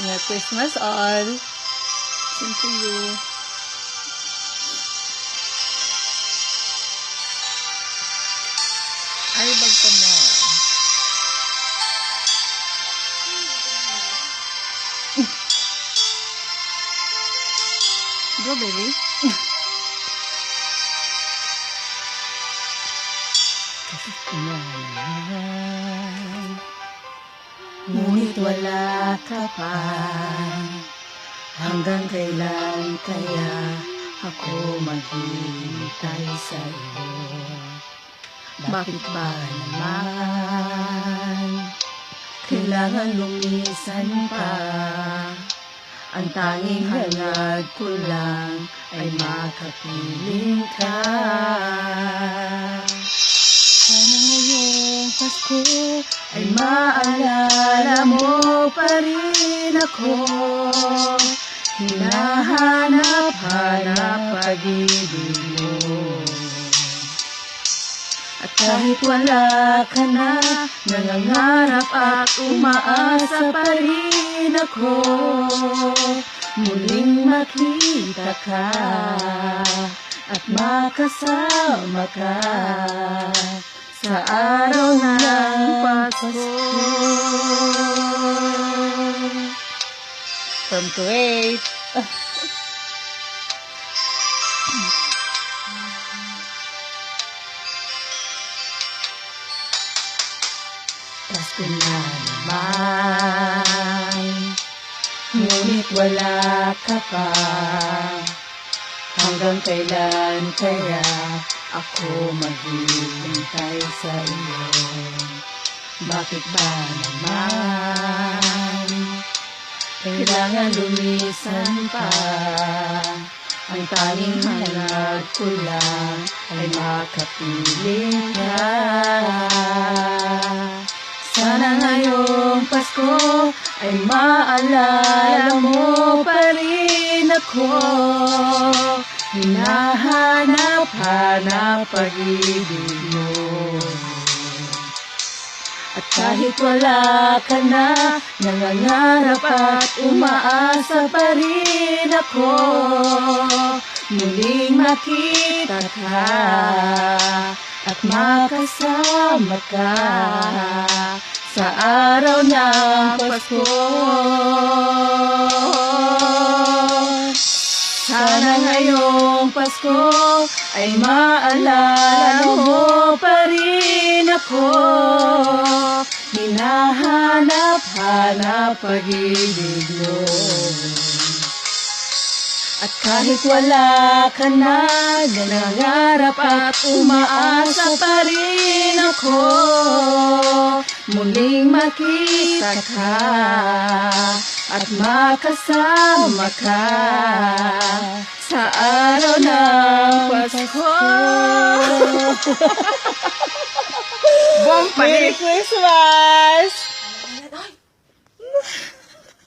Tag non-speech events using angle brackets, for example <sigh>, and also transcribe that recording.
Merry Christmas all. Same to you. Ay, bag pa mo. <laughs> Go, baby. <laughs> Ngunit wala ka pa. Hanggang kailan kaya ako maghihintay sa iyo Bakit ba naman? Kailangan lumisan pa. Ang tanging hangad ko lang Ay makapiling ka. Sana ngayong Pasko ay maalala ako Hinahanap-hanap pag-ibig mo. At kahit wala ka na Nangangarap at umaasa pa rin ako. Muling makita ka At makasama ka sa araw ng Pasko. From Kuwait. Pasko na naman, ngunit wala ka pa. Hanggang kailan kaya ako maghihintay sa iyo? Bakit ba naman kailangan lumisan pa? Ang tanging hanap ko lang ay makapiling ka. Sana ngayong Pasko ay maalala mo pa rin ako. Hinahanap-hanap pag-ibig mo. Kahit wala ka na, nangangarap at umaasa pa rin ako. Muling makita ka at makasama ka sa araw ng Pasko. Pasko ay maalala mo pa rin ako. Hinahanap-hanap pag-ibig mo. At kahit wala ka na, nangangarap at umaasa pa rin ako. Muling makita ka at makasama ka sa araw ng Pasko. Merry Christmas!